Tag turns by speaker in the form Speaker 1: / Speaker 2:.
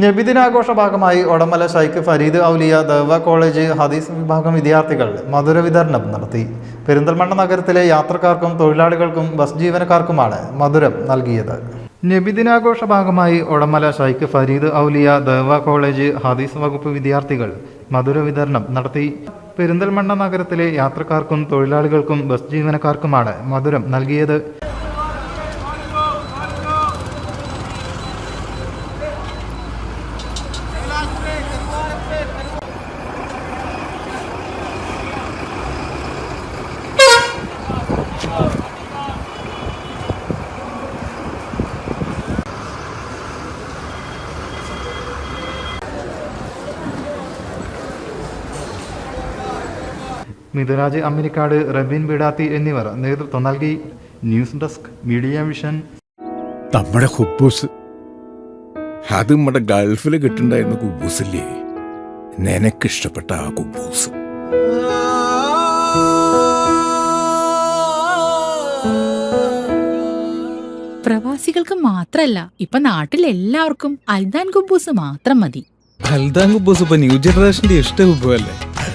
Speaker 1: നബിദിനാഘോഷ ഭാഗമായി ഒടമല ഷൈഖ് ഫരീദ് ഔലിയ ദവ കോളേജ് ഹദീസ് വിഭാഗം വിദ്യാർത്ഥികൾ മധുര വിതരണം നടത്തി. പെരിന്തൽമണ്ണ നഗരത്തിലെ യാത്രക്കാർക്കും തൊഴിലാളികൾക്കും ബസ് ജീവനക്കാർക്കുമാണ് മധുരം നൽകിയത്. നബിദിനാഘോഷ ഭാഗമായി ഒടമല ഷൈഖ് ഫരീദ് ഔലിയ ദവ കോളേജ് ഹദീസ് വകുപ്പ് വിദ്യാർത്ഥികൾ മധുര വിതരണം നടത്തി. പെരിന്തൽമണ്ണ നഗരത്തിലെ യാത്രക്കാർക്കും തൊഴിലാളികൾക്കും ബസ് ജീവനക്കാർക്കുമാണ് മധുരം നൽകിയത്. മിഥുരാജ് അമ്മിനിക്കാട് റബീൻ ബിഡാത്തി എന്നിവർ നേതൃത്വം നൽകി. News desk media vision.
Speaker 2: നമ്മുടെ ഹുബൂസ്. അത് നമ്മുടെ ഗൾഫിൽ കിട്ടുണ്ടായിരുന്ന കുബൂസില്ലേ? നിനക്കിഷ്ടപ്പെട്ട ആ കുബൂസ്.
Speaker 3: പ്രവാസികൾക്ക് മാത്രല്ല ഇപ്പൊ നാട്ടിൽ എല്ലാവർക്കും അൽദാൻ കുബൂസ് മാത്രം മതി.
Speaker 4: അൽദാൻ കുബൂസ് ഇപ്പൊ ന്യൂ ജനറേഷന്റെ ഇഷ്ട കുബുവല്ലേ